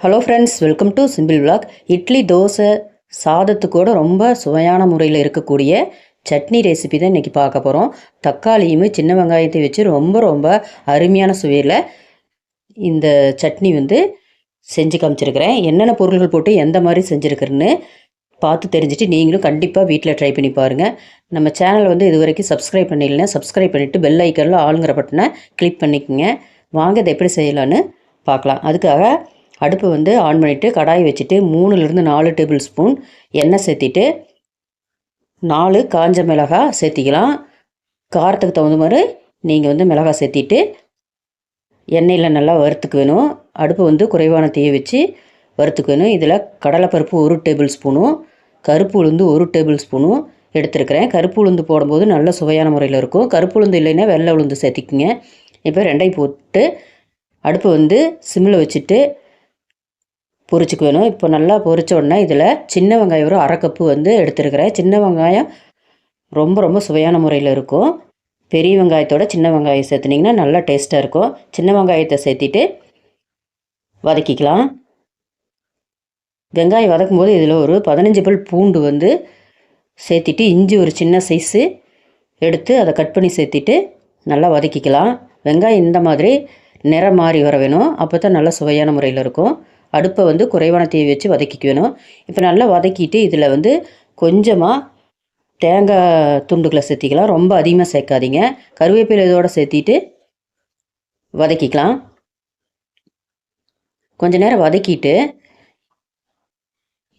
Hello friends welcome to simple vlog idli dosa சாதத்துக்கூட ரொம்ப சுவையான முறையில் இருக்கக்கூடிய சட்னி ரெசிபி தான் இன்றைக்கி பார்க்க போகிறோம் தக்காளியும் சின்ன வெங்காயத்தை வச்சு ரொம்ப ரொம்ப அருமையான சுவையில் இந்த சட்னி வந்து செஞ்சு காமிச்சிருக்கிறேன். என்னென்ன பொருள்கள் போட்டு எந்த மாதிரி செஞ்சுருக்குறேன்னு பார்த்து தெரிஞ்சுட்டு நீங்களும் கண்டிப்பாக வீட்டில் ட்ரை பண்ணி பாருங்கள் நம்ம சேனலை வந்து இது வரைக்கும் சப்ஸ்கிரைப் பண்ணிடலனா சப்ஸ்கிரைப் பண்ணிவிட்டு பெல் ஐக்கனில் ஆளுங்கிற பட்டனை கிளிக் பண்ணிக்கோங்க. வாங்க இதை எப்படி செய்யலான்னு பார்க்கலாம். அதுக்காக அடுப்பு வந்து ஆன் பண்ணிவிட்டு கடாய் வச்சுட்டு மூணுலேருந்து நாலு டேபிள் ஸ்பூன் எண்ணெய் சேர்த்திட்டு நாலு காஞ்ச மிளகாய் சேர்த்திக்கலாம். காரத்துக்கு தகுந்த மாதிரி நீங்கள் வந்து மிளகாய் சேர்த்திட்டு எண்ணெயில் நல்லா வறுத்துக்கு வேணும். அடுப்பு வந்து குறைவான தீயை வச்சு வறுத்துக்கு வேணும். இதில் கடலைப்பருப்பு ஒரு டேபிள் ஸ்பூனும் கருப்பு உளுந்து ஒரு டேபிள் ஸ்பூனும் எடுத்துருக்கிறேன். கருப்பு உளுந்து போடும்போது நல்ல சுவையான முறையில் இருக்கும். கருப்பு உளுந்து இல்லைன்னா வெள்ளை உளுந்து சேர்த்திக்குங்க. இப்போ ரெண்டையும் போட்டு அடுப்பு வந்து சிம்மில் வச்சுட்டு பொரிச்சுக்கு வேணும். இப்போ நல்லா பொரிச்ச உடனே இதில் சின்ன வெங்காயம் ஒரு அரை கப்பு வந்து எடுத்துருக்கிறேன். சின்ன வெங்காயம் ரொம்ப ரொம்ப சுவையான முறையில் இருக்கும். பெரிய வெங்காயத்தோட சின்ன வெங்காயம் சேர்த்துனிங்கன்னா நல்லா டேஸ்ட்டாக இருக்கும். சின்ன வெங்காயத்தை சேர்த்திட்டு வதக்கிக்கலாம். வெங்காயம் வதக்கும் போது இதில் ஒரு பதினஞ்சு பல் பூண்டு வந்து சேர்த்திட்டு இஞ்சி ஒரு சின்ன சைஸு எடுத்து அதை கட் பண்ணி சேர்த்திட்டு நல்லா வதக்கிக்கலாம். வெங்காயம் இந்த மாதிரி நிறம் மாறி வர வேணும். அப்போ தான் நல்லா சுவையான முறையில் இருக்கும். அடுப்பை வந்து குறைவான தீ வச்சு வதக்கிக்கணும் இப்போ நல்லா வதக்கிட்டு இதில் வந்து கொஞ்சமாக தேங்காய் துண்டுகளை சேர்த்திக்கலாம். ரொம்ப அதிகமாக சேர்க்காதீங்க. கருவேப்பிலை இதோடு சேர்த்திட்டு வதக்கிக்கலாம். கொஞ்ச நேரம் வதக்கிட்டு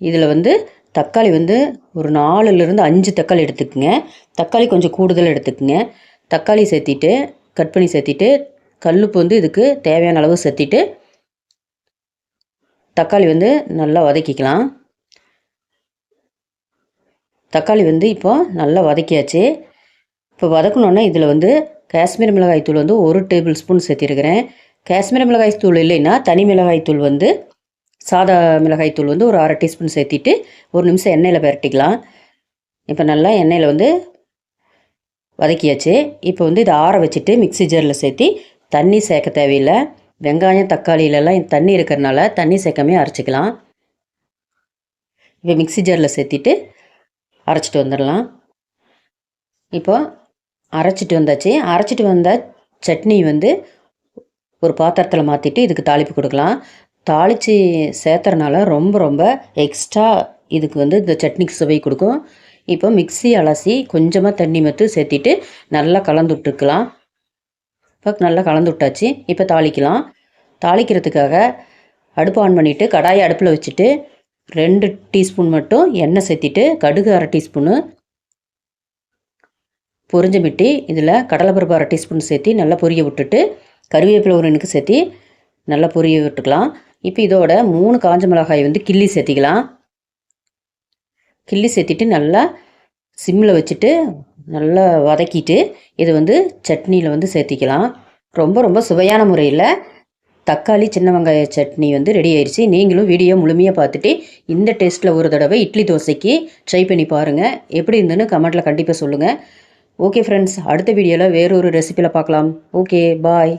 இதில் வந்து தக்காளி வந்து ஒரு நாலுலேருந்து அஞ்சு தக்காளி எடுத்துக்கோங்க. தக்காளி கொஞ்சம் கூடுதல் எடுத்துக்கோங்க. தக்காளி சேர்த்திட்டு கட் பண்ணி சேர்த்திட்டு கல்லுப்பு வந்து இதுக்கு தேவையான அளவு சேர்த்திட்டு தக்காளி வந்து நல்லா வதக்கிக்கலாம். தக்காளி வந்து இப்போ நல்லா வதக்கியாச்சு. இப்போ வதக்கணுன்னா இதில் வந்து காஷ்மீர் மிளகாய் தூள் வந்து ஒரு டேபிள் ஸ்பூன் சேர்த்திருக்கிறேன். காஷ்மீர் மிளகாய் தூள் இல்லைன்னா தனி மிளகாய் தூள் வந்து சாதா மிளகாய் தூள் வந்து ஒரு அரை டீஸ்பூன் சேர்த்திட்டு ஒரு நிமிஷம் எண்ணெயில் பரட்டிக்கலாம். இப்போ நல்லா எண்ணெயில் வந்து வதக்கியாச்சு. இப்போ வந்து இதை ஆற வச்சுட்டு மிக்சி ஜாரில் சேர்த்தி தண்ணி சேர்க்க தேவையில்லை. வெங்காயம் தக்காளியிலலாம் தண்ணி இருக்கிறனால தண்ணி சேர்க்காமே அரைச்சிக்கலாம். இப்போ மிக்சி ஜாரில் சேர்த்திட்டு அரைச்சிட்டு வந்துடலாம். இப்போ அரைச்சிட்டு வந்தாச்சு. அரைச்சிட்டு வந்த சட்னி வந்து ஒரு பாத்திரத்தில் மாற்றிட்டு இதுக்கு தாளிப்பு கொடுக்கலாம். தாளித்து சேர்த்துறனால ரொம்ப ரொம்ப எக்ஸ்ட்ரா இதுக்கு வந்து இந்த சட்னிக்கு சுவை கொடுக்கும். இப்போ மிக்சி அலசி கொஞ்சமாக தண்ணி மற்றும் சேர்த்திட்டு நல்லா கலந்து இப்போ நல்லா கலந்து விட்டாச்சு. இப்போ தாளிக்கலாம். தாளிக்கிறதுக்காக அடுப்பு ஆன் பண்ணிவிட்டு கடாயை அடுப்பில் வச்சுட்டு ரெண்டு டீஸ்பூன் மட்டும் எண்ணெய் சேர்த்திட்டு கடுகு அரை டீஸ்பூனு பொரிஞ்ச மிட்டி இதில் கடலைப்பருப்பு அரை டீஸ்பூன் சேர்த்தி நல்லா பொரிய விட்டுட்டு கருவேப்பிலை ஒரு எனக்கு சேர்த்தி நல்லா பொரிய விட்டுக்கலாம். இப்போ இதோட மூணு காஞ்ச மிளகாய் வந்து கிள்ளி சேர்த்திக்கலாம். கிள்ளி சேர்த்திட்டு நல்லா சிம்மில் வச்சுட்டு நல்லா வதக்கிட்டு இது வந்து சட்னியில் வந்து சேர்த்திக்கலாம். ரொம்ப ரொம்ப சுவையான முறையில் தக்காளி சின்ன வெங்காய சட்னி வந்து ரெடி ஆயிடுச்சு நீங்களும் வீடியோ முழுமையாக பார்த்துட்டு இந்த டேஸ்ட்டில் ஒரு தடவை இட்லி தோசைக்கு ட்ரை பண்ணி பாருங்கள் எப்படி இருந்துன்னு கமெண்ட்டில் கண்டிப்பாக சொல்லுங்கள் ஓகே ஃப்ரெண்ட்ஸ் அடுத்த வீடியோவில் வேறொரு ரெசிப்பியில் பார்க்கலாம். Okay bye